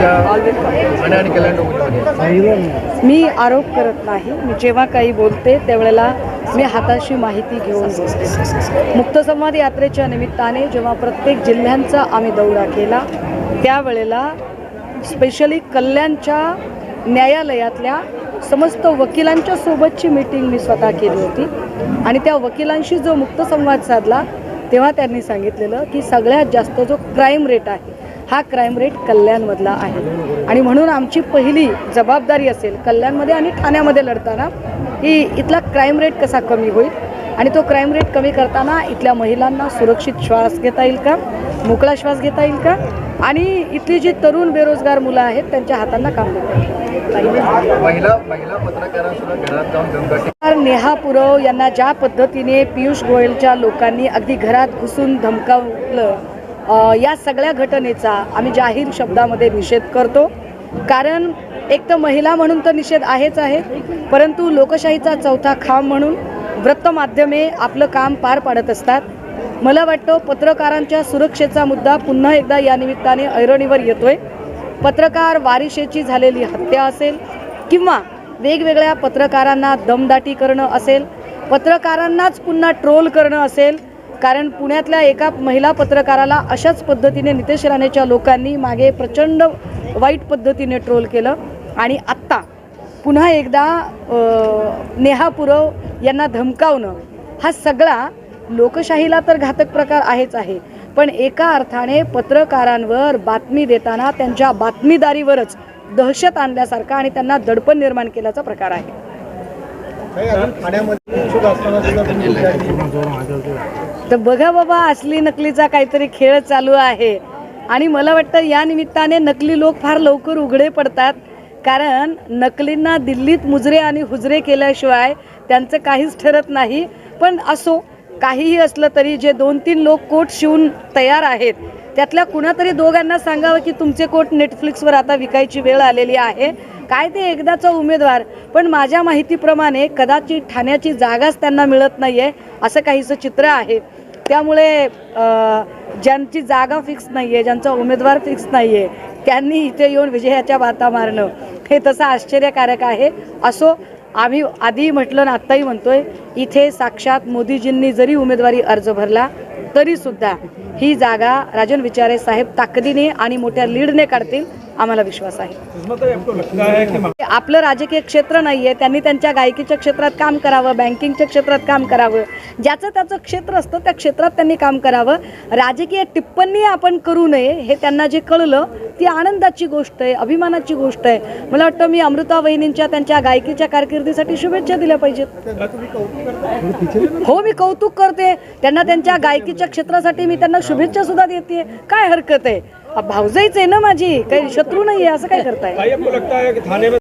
तुमच्या मी आरोप करत नाही. मी जेव्हा काही बोलते त्यावेळेला मी हाताशी माहिती घेऊन बोलते. मुक्तसंवाद यात्रेच्या निमित्ताने जेव्हा प्रत्येक जिल्ह्यांचा आम्ही दौरा केला त्यावेळेला स्पेशली कल्याणच्या न्यायालयातल्या समस्त वकिलांच्या सोबतची मीटिंग मी स्वतः केली होती. आणि त्या वकिलांशी जो मुक्तसंवाद साधला तेव्हा त्यांनी सांगितलेलं की सगळ्यात जास्त जो क्राईम रेट आहे हा क्राईम रेट कल्याणमधला आहे. आणि म्हणून आमची पहिली जबाबदारी असेल कल्याणमध्ये आणि ठाण्यामध्ये लढताना की इथला क्राईम रेट कसा कमी होईल? आणि तो क्राईम रेट कमी करताना इथल्या महिलांना सुरक्षित श्वास घेता येईल का? मोकळा श्वास घेता येईल का? आणि इथली जी तरुण बेरोजगार मुलं आहेत त्यांच्या हातांना काम देता येईल महिला महिला पत्रकारांसुद्धा घरात जाऊन दमदाटी तर नेहा पुरव यांना ज्या पद्धतीने पियुष गोयलच्या लोकांनी अगदी घरात घुसून धमकावलं या सगळ्या घटनेचा आम्ही जाहीर शब्दामध्ये निषेध करतो. कारण एक तर महिला म्हणून तर निषेध आहेच आहे. परंतु लोकशाहीचा चौथा खांब म्हणून वृत्तमाध्यमे आपलं काम पार पाडत असतात. मला वाटतं पत्रकारांच्या सुरक्षेचा मुद्दा पुन्हा एकदा या निमित्ताने ऐरणीवर येतोय. पत्रकार वारिशेची झालेली हत्या असेल किंवा वेगवेगळ्या पत्रकारांना दमदाटी करणं असेल पत्रकारांनाच पुन्हा ट्रोल करणं असेल कारण पुण्यातल्या एका महिला पत्रकाराला अशाच पद्धतीने नितेश राणेच्या लोकांनी मागे प्रचंड वाईट पद्धतीने ट्रोल केलं. आणि आत्ता पुन्हा एकदा नेहा पुरव यांना धमकावणं हा सगळा लोकशाहीला तर घातक प्रकार आहेच आहे. पण एका अर्थाने पत्रकारांवर बातमी देताना त्यांच्या बातमीदारीवरच दहशत आणल्यासारखा आणि त्यांना दडपण निर्माण केल्याचा प्रकार आहे. तर बघा बाबा असली नकलीचा काहीतरी खेळ चालू आहे. आणि मला वाटतं या निमित्ताने नकली लोक फार लवकर उघडे पडतात. कारण नकलींना दिल्लीत मुजरे आणि हुजरे केल्याशिवाय त्यांचं काहीच ठरत नाही. पण असो काहीही असलं तरी जे दोन तीन लोक कोट शिवून तयार आहेत त्यातल्या कुणातरी दोघांना सांगावं की तुमचे कोट नेटफ्लिक्सवर आता विकायची वेळ आलेली आहे. काय ते एकदाचा उमेदवार? पण माझ्या माहितीप्रमाणे कदाचित ठाण्याची जागाच त्यांना मिळत नाही आहे असं काहीसं चित्र आहे. त्यामुळे ज्यांची जागा फिक्स नाही आहे ज्यांचा उमेदवार फिक्स नाही आहे त्यांनी इथे येऊन विजयाच्या वार्ता मारणं हे तसं आश्चर्यकारक आहे. असो आम्ही आधी म्हटलं ना आत्ताही म्हणतोय इथे साक्षात मोदीजींनी जरी उमेदवारी अर्ज भरला तरीसुद्धा ही जागा राजन विचारे साहेब ताकदीने आणि मोठ्या लीडने काढतील आम्हाला विश्वास आहे. आपलं राजकीय क्षेत्र नाही आहे त्यांनी त्यांच्या गायकीच्या क्षेत्रात काम करावं बँकिंगच्या क्षेत्रात काम करावं. ज्याचं त्याचं क्षेत्र असतं त्या क्षेत्रात त्यांनी काम करावं. राजकीय टिप्पणी आपण करू नये हे त्यांना जे कळलं ती आनंदाची गोष्ट आहे अभिमानाची गोष्ट आहे. मला वाटतं मी अमृता वहिनींच्या त्यांच्या गायकीच्या कारकिर्दीसाठी शुभेच्छा दिल्या पाहिजेत. हो मी कौतुक करते. त्यांना त्यांच्या गायकीच्या क्षेत्रासाठी मी त्यांना शुभेच्छा सुद्धा देते. काय हरकत आहे? भावजाईच आहे ना माझी. काही शत्रू नाही आहे असं काय करताय?